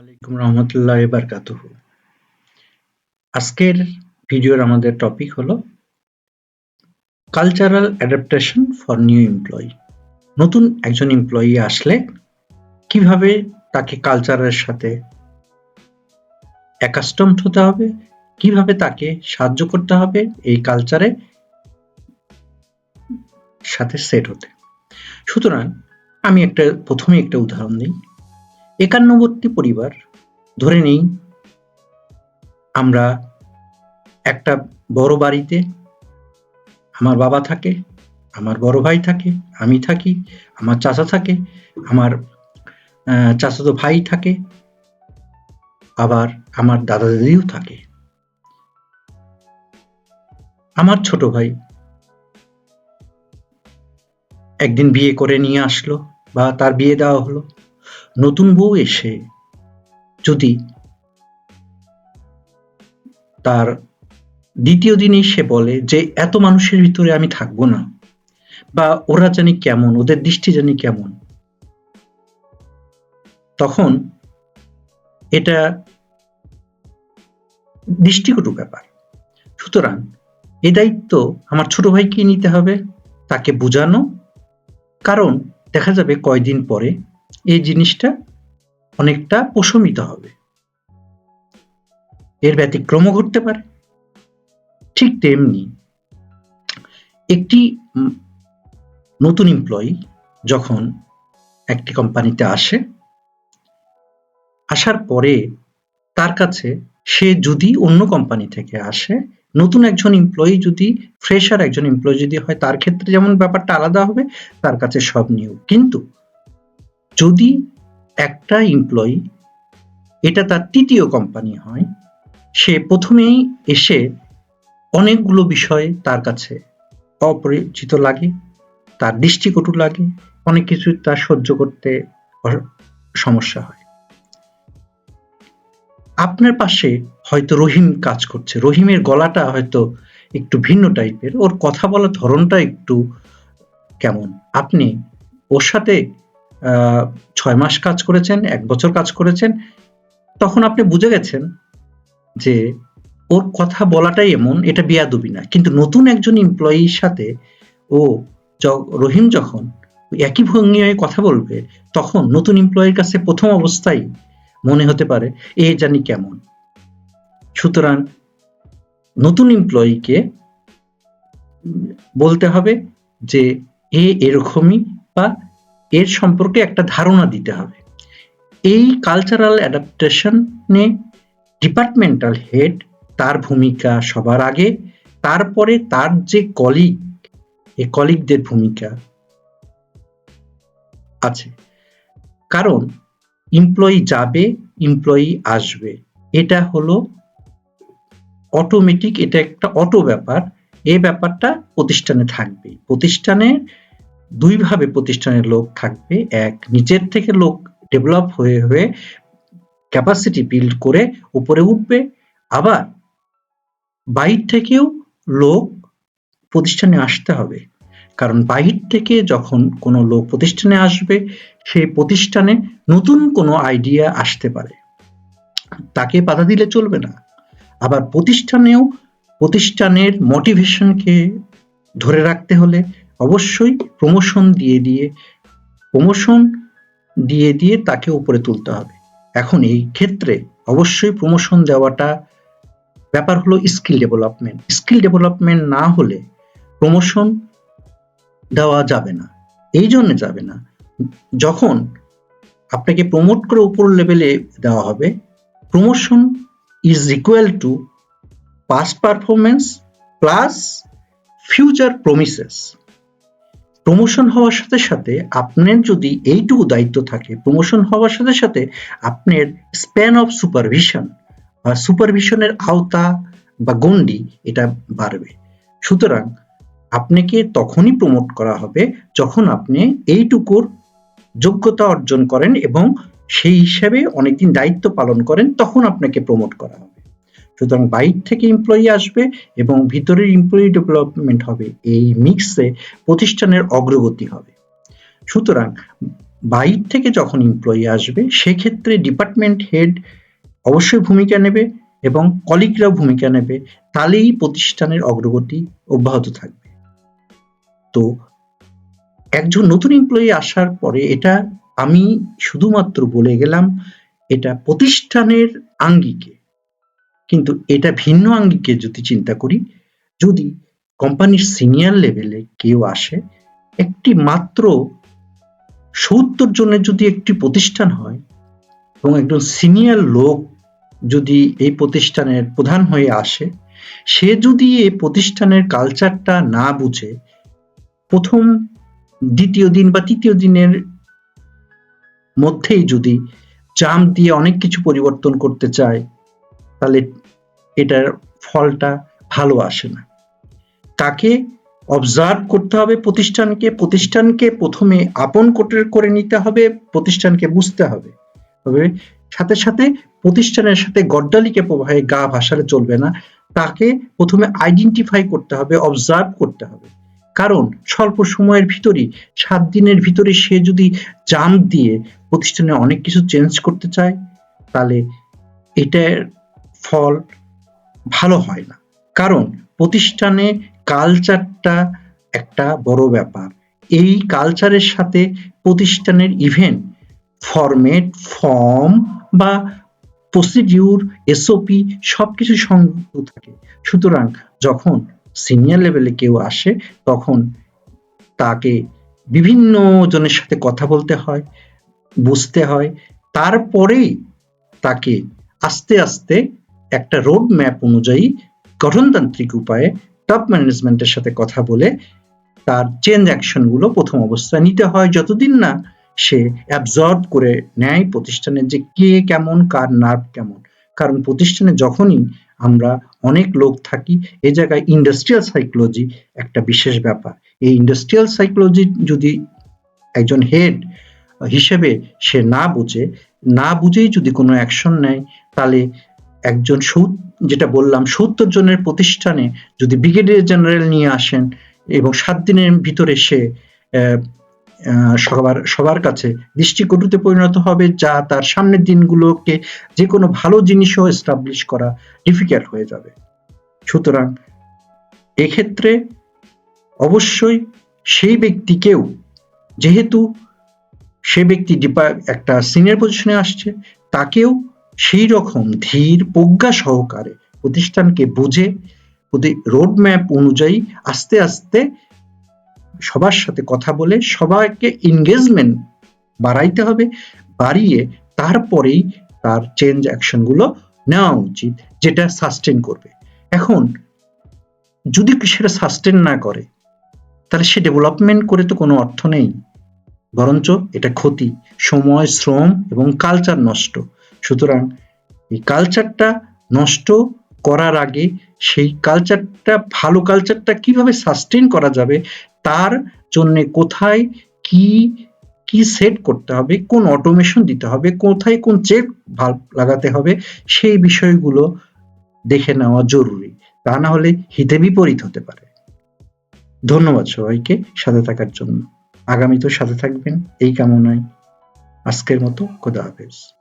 আলাইকুম রহমতুল্লাহ বারকাতুহু। আজকের ভিডিওর আমাদের টপিক হলো cultural adaptation for new employee নতুন একজন এমপ্লয়ি আসলে কীভাবে তাকে কালচারের সাথে অ্যাকাস্টমড হতে হবে, কীভাবে তাকে সাহায্য করতে হবে এই কালচারে সাথে সেট হতে। সুতরাং আমি একটা প্রথমে একটা উদাহরণ দিই। একান্নবর্তী পরিবার, ধরে নেই, আমরা একটা বড় বাড়িতে, আমার বাবা থাকে, আমার বড় ভাই থাকে, আমি থাকি, আমার চাচা থাকে, আমার চাচাতো ভাই থাকে, আবার আমার দাদা দাদিও থাকে। আমার ছোট ভাই একদিন বিয়ে করে নিয়ে আসলো বা তার বিয়ে দেওয়া হলো। নতুন বউ এসে যদি তার দ্বিতীয় দিনেই সে বলে যে, এত মানুষের ভিতরে আমি থাকব না। বা, ওরা জানি কেমন, ওদের দৃষ্টি জানি কেমন? তখন এটা দৃষ্টিকটু ব্যাপার। সুতরাং এ দায়িত্ব আমার ছোট ভাইকে নিতে হবে, তাকে বোঝানো। কারণ দেখা যাবে কয়দিন পরে এই জিনিসটা অনেকটা প্রশমিত হবে। এর ব্যতিক্রমও ঘটতে পারে। ঠিক তেমনি একটি নতুন এমপ্লয়ি যখন একটি কোম্পানিতে আসে, আসার পরে তার কাছে সে যদি অন্য কোম্পানি থেকে আসে, নতুন একজন এমপ্লয়ি যদি ফ্রেশার একজন এমপ্লয়ি যদি হয়, তার ক্ষেত্রে যেমন ব্যাপারটা আলাদা হবে, তার কাছে সব নিয়োগ। কিন্তু যদি একটা এমপ্লয়ি এটা তার তৃতীয় কোম্পানি হয়, সে প্রথমেই এসে অনেকগুলো বিষয় তার কাছে অপরিচিত লাগে, তার দৃষ্টিকটু লাগে, অনেক কিছু তার সহ্য করতে সমস্যা হয়। আপনার পাশে হয়তো রহিম কাজ করছে, রহিমের গলাটা হয়তো একটু ভিন্ন টাইপের ওর কথা বলার ধরনটা একটু কেমন? আপনি ওর সাথে ছয় মাস কাজ করেছেন, এক বছর কাজ করেছেন, তখন আপনি বুঝে গেছেন যে ওর কথা বলাটাই এমন, এটা বিয়াদবি না। কিন্তু নতুন একজন এমপ্লয়ির সাথে ও রহিম যখন একই ভঙ্গিমায় কথা বলবে, তখন নতুন এমপ্লয়ির কাছে প্রথম অবস্থায় মনে হতে পারে, এ জানি কেমন। সুতরাং নতুন এমপ্লয়িকে বলতে হবে যে এ এরকমই বা এর সম্পর্কে একটা ধারণা দিতে হবে। এই কালচারাল অ্যাডাপ্টেশনে ডিপার্টমেন্টাল হেড তার ভূমিকা সবার আগে, তারপরে তার যে কলিগ এই কলিগদের ভূমিকা আছে। কারণ এমপ্লয়ি যাবে এমপ্লয়ি আসবে। এটা হলো অটোমেটিক এটা একটা অটো ব্যাপার। এই ব্যাপারটা প্রতিষ্ঠানে থাকবে প্রতিষ্ঠানে দুইভাবে প্রতিষ্ঠানের লোক থাকবে। এক, নিচের থেকে লোক ডেভেলপ হয়ে হয়ে ক্যাপাসিটি বিল্ড করে উপরে উঠবে। আবার বাইর থেকেও লোক প্রতিষ্ঠানে আসতে হবে। কারণ বাহির থেকে যখন কোনো লোক প্রতিষ্ঠানে আসবে, সেই প্রতিষ্ঠানে নতুন কোনো আইডিয়া আসতে পারে। তাকে বাধা দিলে চলবে না। আবার প্রতিষ্ঠানেও, প্রতিষ্ঠানের মোটিভেশনকে ধরে রাখতে হলে অবশ্যই প্রমোশন দিয়ে দিয়ে প্রমোশন দিয়ে দিয়ে তাকে উপরে তুলতে হবে। এখন এই ক্ষেত্রে অবশ্যই প্রমোশন দেওয়াটা ব্যাপার হলো স্কিল ডেভেলপমেন্ট স্কিল ডেভেলপমেন্ট না হলে প্রমোশন দেওয়া যাবে না। এই জন্য যাবে না। যখন আপনাকে প্রমোট করে উপর লেভেলে দেওয়া হবে promotion is equal to past performance plus future promises promotion হওয়ার সাথে সাথে আপনার যদি এইটুকু দায়িত্ব থাকে প্রমোশন হওয়ার সাথে সাথে আপনার স্প্যান অফ সুপারভিশন বা সুপারভিশনের আওতা বা গন্ডি এটা বাড়বে। সুতরাং আপনাকে তখনই প্রমোট করা হবে যখন আপনি এইটুকুর যোগ্যতা অর্জন করেন এবং সেই হিসাবে অনেকদিন দায়িত্ব পালন করেন, তখন আপনাকে প্রমোট করা হবে। সুতরাং বাইর থেকে এমপ্লয়ি আসবে এবং ভিতরের এমপ্লয়ি ডেভেলপমেন্ট হবে। এই মিক্সে প্রতিষ্ঠানের অগ্রগতি হবে। সুতরাং বাইর থেকে যখন এমপ্লয়ি আসবে, সেক্ষেত্রে ডিপার্টমেন্ট হেড অবশ্যই ভূমিকা নেবে এবং কলিগরাও ভূমিকা নেবে। তাহলেই প্রতিষ্ঠানের অগ্রগতি অব্যাহত থাকবে। তো একজন নতুন এমপ্লয়ি আসার পরে এটা আমি শুধুমাত্র বলে গেলাম, এটা প্রতিষ্ঠানের আঙ্গিকে কিন্তু এটা ভিন্ন আঙ্গিকে যদি চিন্তা করি, যদি কোম্পানির সিনিয়র লেভেলে কেউ আসে, একটি মাত্র সত্তর জনের যদি একটি প্রতিষ্ঠান হয় এবং একজন সিনিয়র লোক যদি এই প্রতিষ্ঠানের প্রধান হয়ে আসে, সে যদি এই প্রতিষ্ঠানের কালচারটা না বুঝে, প্রথম, দ্বিতীয় দিন বা তৃতীয় দিনের মধ্যেই যদি জাম দিয়ে অনেক কিছু পরিবর্তন করতে চায়, তাহলে এটার ফলটা ভালো আসে না। তাকে অবজার্ভ করতে হবে প্রতিষ্ঠানকে প্রতিষ্ঠানকে প্রথমে আপন করে নিতে হবে, প্রতিষ্ঠানকে বুঝতে হবে। তবে সাথে সাথে প্রতিষ্ঠানের সাথে গড্ডালিকে প্রবাহে গা ভাসালে চলবে না, তাকে প্রথমে আইডেন্টিফাই করতে হবে অবজার্ভ করতে হবে। কারণ স্বল্প সময়ের ভিতরেই, সাত দিনের ভিতরে সে যদি জাম দিয়ে প্রতিষ্ঠানে অনেক কিছু চেঞ্জ করতে চায়, তাহলে এটার ফল ভালো হয় না। কারণ প্রতিষ্ঠানে কালচারটা একটা বড় ব্যাপার। এই কালচারের সাথে প্রতিষ্ঠানের ইভেন্ট ফরমেট ফর্ম বা প্রসিডিউর এসওপি সব কিছু সংযুক্ত থাকে। সুতরাং যখন সিনিয়র লেভেলে কেউ আসে, তখন তাকে বিভিন্ন জনের সাথে কথা বলতে হয়, বুঝতে হয়। তারপরেই তাকে আস্তে আস্তে একটা রোড ম্যাপ অনুযায়ী গঠনতান্ত্রিক উপায়ে টপ ম্যানেজমেন্টের সাথে কথা বলে তার চেঞ্জ অ্যাকশনগুলো প্রথম অবস্থায় নিতে হয়। যতদিন না সে অ্যাবজর্ব করে নেয় প্রতিষ্ঠানের যে কে কেমন, কার নার্ভ কেমন। কারণ প্রতিষ্ঠানে যখনই আমরা অনেক লোক থাকি, এ জায়গায় ইন্ডাস্ট্রিয়াল সাইকোলজি একটা বিশেষ ব্যাপার। এই ইন্ডাস্ট্রিয়াল সাইকোলজি যদি একজন হেড হিসেবে সে না বুঝে, না বুঝেই যদি কোনো অ্যাকশন নেয়, তাহলে একজন যেটা বললাম, সত্তর জনের প্রতিষ্ঠানে যদি ব্রিগেডিয়ার জেনারেল নিয়ে আসেন এবং সাত দিনের ভিতরে সে সবার সবার কাছে দৃষ্টিকটুতে পরিণত হবে, যা তার সামনের দিনগুলোকে যে কোনো ভালো জিনিসও এস্টাবলিশ করা ডিফিকাল্ট হয়ে যাবে। সুতরাং এক্ষেত্রে অবশ্যই সেই ব্যক্তিকেও, যেহেতু সে ব্যক্তি একটা সিনিয়র পজিশনে আসছে, তাকেও সেই রকম ধীর প্রজ্ঞা সহকারে প্রতিষ্ঠানকে বুঝে রোড ম্যাপ অনুযায়ী আস্তে আস্তে সবার সাথে কথা বলে, সবাইকে এনগেজমেন্ট বাড়াইতে হবে, বাড়িয়ে তারপরেই তার চেঞ্জ অ্যাকশনগুলো নেওয়া উচিত, যেটা সাস্টেন করবে। এখন, যদি সেটা সাস্টেন না করে, তাহলে সে ডেভেলপমেন্ট করে তো কোনো অর্থ নেই। বরঞ্চ এটা ক্ষতি, সময়, শ্রম এবং কালচার নষ্ট। সুতরাং এই কালচারটা নষ্ট করার আগে সেই কালচারটা ভালো কালচারটা কীভাবে সাস্টেন করা যাবে, তার জন্য কোথায় কি কি সেট করতে হবে, কোন অটোমেশন দিতে হবে, কোথায় কোন চেক ভালো লাগাতে হবে, সেই বিষয়গুলো দেখে নেওয়া জরুরি। তা না হলে হিতে বিপরীত হতে পারে। ধন্যবাদ সবাইকে সাথে থাকার জন্য। আগামীতেও সাথে থাকবেন। এই কামনায় আজকের মতো খোদা হাফেজ।